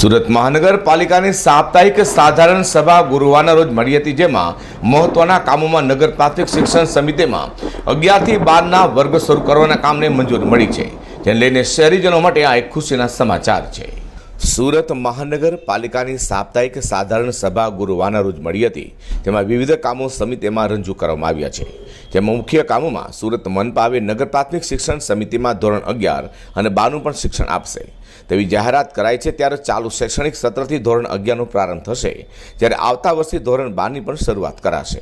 સુરત મહાનગરપાલિકાની સાપ્તાહિક સાધારણ સભા ગુરુવારના રોજ મળી હતી, જેમાં મહત્વના કામોમાં નગર પ્રાથમિક શિક્ષણ સમિતિમાં અગિયારથી બારના વર્ગ શરૂ કરવાના કામને મંજૂરી મળી છે, જેને લઈને શહેરીજનો માટે આ એક ખુશીના સમાચાર છે. સુરત મહાનગરપાલિકાની સાપ્તાહિક સાધારણ સભા ગુરુવારના રોજ મળી હતી. તેમાં વિવિધ કામો સમિતિમાં રજૂ કરવામાં આવ્યા છે. જેમાં મુખ્ય કામોમાં સુરત મનપાવે નગર પ્રાથમિક શિક્ષણ સમિતિમાં ધોરણ અગિયાર અને બારનું પણ શિક્ષણ આપશે. તેવી જાહેરાત કરાઈ છે ત્યારે ચાલુ શૈક્ષણિક સત્રથી ધોરણ અગિયારનો પ્રારંભ થશે. જ્યારે આવતા વર્ષથી ધોરણ બારની પણ શરૂઆત કરાશે.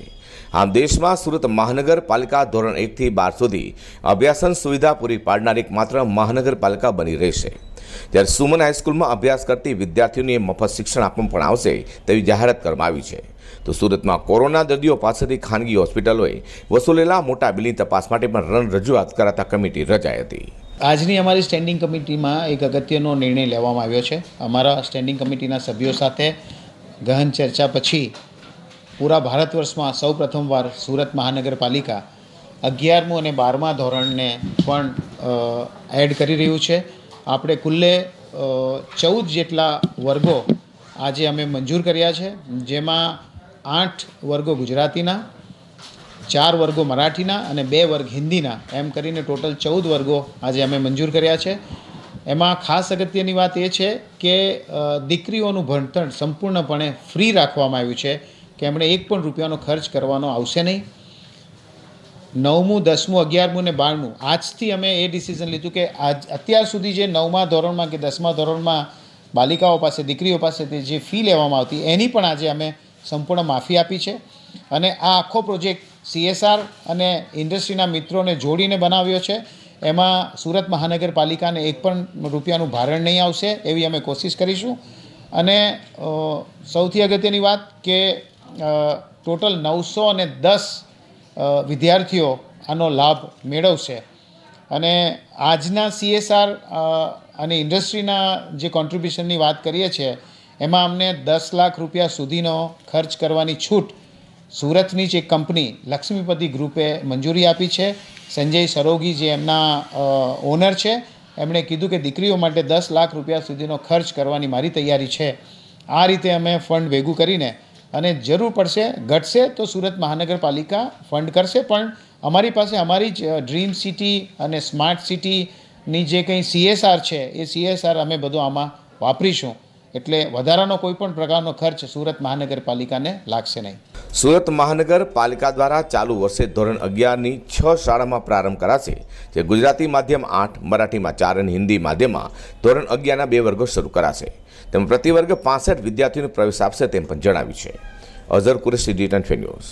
આમ દેશમાં સુરત મહાનગરપાલિકા ધોરણ એકથી બાર સુધી અભ્યાસન સુવિધા પૂરી પાડનાર એક માત્ર મહાનગરપાલિકા બની રહેશે. જ્યારે સુમન હાઈસ્કૂલમાં અભ્યાસ કરતી વિદ્યાર્થીઓને મફત શિક્ષણ આપવામાં પણ આવશે તેવી જાહેરાત કરવામાં આવી છે. તો સુરતમાં કોરોના દર્દીઓ પાસેથી ખાનગી હોસ્પિટલોએ વસૂલેલા મોટા બિલની તપાસ માટે પણ રન રજૂઆત કરાતા કમિટી રચાઈ હતી. આજની અમારી સ્ટેન્ડિંગ કમિટીમાં એક અગત્યનો નિર્ણય લેવામાં આવ્યો છે. અમારા સ્ટેન્ડિંગ કમિટીના સભ્યો સાથે ગહન ચર્ચા પછી પૂરા ભારત વર્ષમાં સૌ પ્રથમવાર સુરત મહાનગરપાલિકા અગિયારમું અને બારમા ધોરણને પણ એડ કરી રહ્યું છે. આપણે કુલ્લે ચૌદ જેટલા વર્ગો આજે અમે મંજૂર કર્યા છે. જેમાં આઠ વર્ગો ગુજરાતીના, ચાર વર્ગો મરાઠીના અને બે વર્ગ હિન્દીના. એમ કરીને ટોટલ ચૌદ વર્ગો આજે અમે મંજૂર કર્યા છે. એમાં ખાસ અગત્યની વાત એ છે કે દીકરીઓનું ભણતર સંપૂર્ણપણે ફ્રી રાખવામાં આવ્યું છે, કે એમણે એક પણ રૂપિયાનો ખર્ચ કરવાનો આવશે નહીં. નવમું, દસમું, અગિયારમું ને બારમું. આજથી અમે એ ડિસિઝન લીધું કે આજ, અત્યાર સુધી જે નવમા ધોરણમાં કે દસમા ધોરણમાં બાલિકાઓ પાસે, દીકરીઓ પાસેથી જે ફી લેવામાં આવતી, એની પણ આજે અમે સંપૂર્ણ માફી આપી છે. અને આ આખો પ્રોજેક્ટ સીએસઆર અને ઇન્ડસ્ટ્રીના મિત્રોને જોડીને બનાવ્યો છે. એમાં સુરત મહાનગરપાલિકાને એક પણ રૂપિયાનું ભારણ નહીં આવશે એવી અમે કોશિશ કરીશું. અને સૌથી અગત્યની વાત કે ટોટલ નવસો અને દસ વિદ્યાર્થીઓ આનો લાભ મેળવશે. અને આજના સીએસઆર અને ઇન્ડસ્ટ્રીના જે કોન્ટ્રીબ્યુશનની વાત કરીએ છીએ, એમાં અમને દસ લાખ રૂપિયા સુધીનો ખર્ચ કરવાની છૂટ સુરતની જ એક કંપની લક્ષ્મીપતિ ગ્રુપે મંજૂરી આપી છે. સંજય સરોગી જે એમના ઓનર છે, એમણે કીધું કે દીકરીઓ માટે દસ લાખ રૂપિયા સુધીનો ખર્ચ કરવાની મારી તૈયારી છે. આ રીતે અમે ફંડ ભેગું કરીને અને જરૂર પડશે, ઘટશે તો સુરત મહાનગરપાલિકા ફંડ કરશે. પણ અમારી પાસે અમારી જ ડ્રીમ સિટી અને સ્માર્ટ સિટીની જે કંઈ સીએસઆર છે, એ સીએસઆર અમે બધું આમાં વાપરીશું. એટલે વધારાનો કોઈ પણ પ્રકારનો ખર્ચ સુરત મહાનગરપાલિકાને લાગશે નહીં. સુરત મહાનગરપાલિકા દ્વારા ચાલુ વર્ષે ધોરણ અગિયારની છ શાળામાં પ્રારંભ કરાશે, જે ગુજરાતી માધ્યમ આઠ, મરાઠીમાં ચાર અને હિન્દી માધ્યમમાં ધોરણ અગિયારના બે વર્ગો શરૂ કરાશે. તેમાં પ્રતિવર્ગ પાસઠ વિદ્યાર્થીઓને પ્રવેશ આપશે તેમ પણ જણાવ્યું છે. અઝર કુરેશી ડિટન ન્યૂઝ.